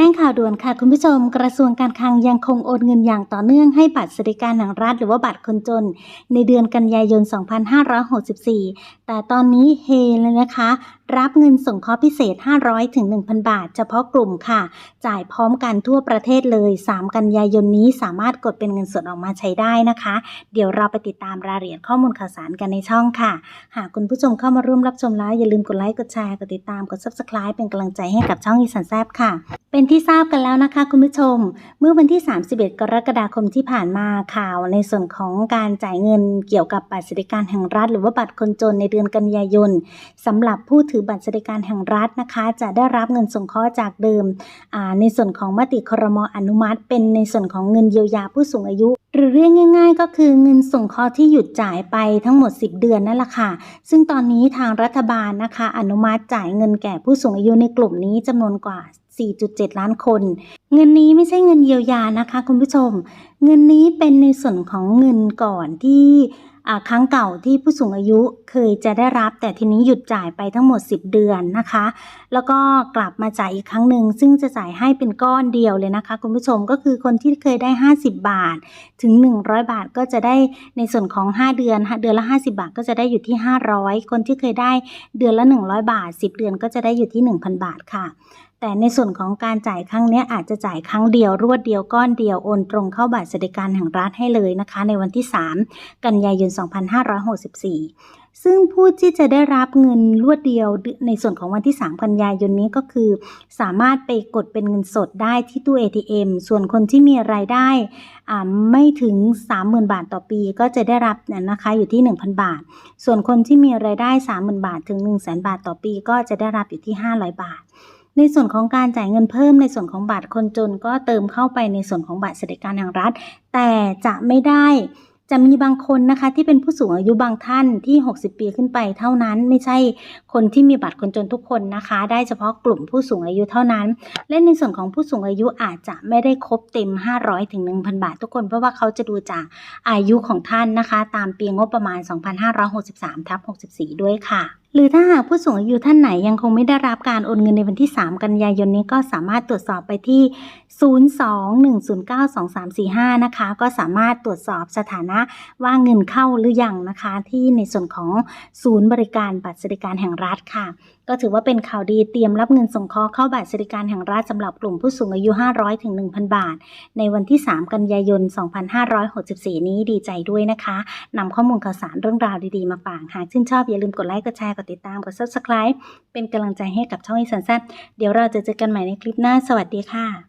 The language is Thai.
จ้งข่าวด่วนค่ะคุณผู้ชม กระทรวงการคลังยังคงโอนเงินอย่างต่อเนื่องให้บัตรสวัสดิการแห่งรัฐหรือว่าบัตรคนจน ในเดือนกันยายน 2564 แต่ตอนนี้เฮเลยนะคะ รับเงินส่งเคราะห์พิเศษ 500ถึง1,000 บาท เฉพาะกลุ่มค่ะ จ่ายพร้อมกันทั่วประเทศเลย 3 กันยายนนี้สามารถกดเป็นเงินสดออกมาใช้ได้นะคะ เดี๋ยวเราไปติดตามรายละเอียดข้อมูลข่าวสารกันในช่องค่ะ หากคุณผู้ชมเข้ามาร่วมรับชมแล้วอย่าลืมกดไลค์กดแชร์กดติดตามกด subscribe เป็นกำลังใจให้กับช่องอีสานแซบค่ะ เป็นที่ทราบกันแล้วนะคะคุณผู้ชม เมื่อวันที่ 31 กรกฎาคมที่ผ่านมาข่าวในส่วนของการจ่ายเงินเกี่ยวกับบัตรสวัสดิการแห่งรัฐ หรือว่าบัตรคนจนในเดือนกันยายนสำหรับผู้ถือบัตรสวัสดิการแห่งรัฐนะคะ จะได้รับเงินสงเคราะห์จากเดิม ในส่วนของมติครมอนุมัติ เป็นในส่วนของเงินเยียวยาผู้สูงอายุ หรือเรียกง่าย ๆ ก็คือเงินสงเคราะห์ที่หยุดจ่ายไปทั้งหมด 10 เดือนนั่นแหละค่ะ ซึ่งตอนนี้ทางรัฐบาลนะคะ อนุมัติจ่ายเงินแก่ผู้สูงอายุในกลุ่มนี้จำนวนกว่า 4.7 ล้านคน เงินนี้ไม่ใช่เงินเยียวยานะคะคุณผู้ชม เงินนี้เป็นในส่วนของเงินก่อนที่ครั้งเก่าที่ผู้สูงอายุเคยจะได้รับ แต่ทีนี้หยุดจ่ายไปทั้งหมด 10 เดือนนะคะ แล้วก็กลับมาจ่ายอีกครั้งหนึ่งซึ่งจะจ่ายให้เป็นก้อนเดียวเลยนะคะ คุณผู้ชมก็คือคนที่เคยได้ 50 บาท ถึง 100 บาทก็จะได้ในส่วนของ 5 เดือนเดือนละ 50 บาทก็จะได้อยู่ที่ 500 คนที่เคยได้เดือนละ 100 บาท 10 เดือนก็จะได้อยู่ที่ 1,000 บาทค่ะ แต่ในส่วนของการจ่ายครั้งนี้อาจจะจ่ายครั้งเดียวรวดเดียวก้อนเดียวโอนตรงเข้าบัตรสวัสดิการแห่งรัฐให้เลยนะคะ ในวันที่ 3 กันยายน 2564 ซึ่งผู้ที่จะได้รับเงินรวดเดียวในส่วนของวันที่ 3 กันยายนนี้ก็คือ สามารถไปกดเป็นเงินสดได้ที่ตู้ ATM ส่วนคนที่มีรายได้ไม่ถึง 30,000 บาทต่อปีก็จะได้รับนะคะอยู่ที่ 1,000 บาท ส่วนคนที่มีรายได้ 30,000 บาทถึง 1,000 0 บาทต่อปี ก็จะได้รับอยู่ที่ 500 บาท ในส่วนของการจ่ายเงินเพิ่มในส่วนของบัตรคนจนก็เติมเข้าไปในส่วนของบัตรสวัสดิการแห่งรัฐ แต่จะไม่ได้จะมีบางคนนะคะที่เป็นผู้สูงอายุบางท่านที่ 60 ปีขึ้นไปเท่านั้น ไม่ใช่คนที่มีบัตรคนจนทุกคนนะคะ ได้เฉพาะกลุ่มผู้สูงอายุเท่านั้น และในส่วนของผู้สูงอายุอาจจะไม่ได้ครบเต็ม 500ถึง1,000 บาททุกคน เพราะว่าเขาจะดูจากอายุของท่านนะคะ ตามปีงบประมาณ 2563ทับ64 ด้วยค่ะหรือถ้าหากผู้สูงอายุท่านไหนยังคงไม่ได้รับการโอนเงินในวันที่ 3 กันยายนนี้ก็สามารถตรวจสอบไปที่ 02-109-2345 นะคะ ก็สามารถตรวจสอบสถานะว่าเงินเข้าหรือยังนะคะ ที่ในส่วนของศูนย์บริการบัตรสวัสดิการแห่งรัฐค่ะ ก็ถือว่าเป็นข่าวดีเตรียมรับเงินสงเคราะห์เข้าบัตรสวัสดิการแห่งรัฐสำหรับกลุ่มผู้สูงอายุ 500ถึง1,000 บาท ในวันที่ 3 กันยายน 2564 นี้ดีใจด้วยนะคะนำข้อมูลข่าวสารเรื่องราวดีๆมาฝากหากชื่นชอบอย่าลืมกดไลค์กดแชร์กดติดตามกด subscribe เป็นกำลังใจให้กับช่องอีสานแซ่บเดี๋ยวเราจะเจอกันใหม่ในคลิปหน้า สวัสดีค่ะ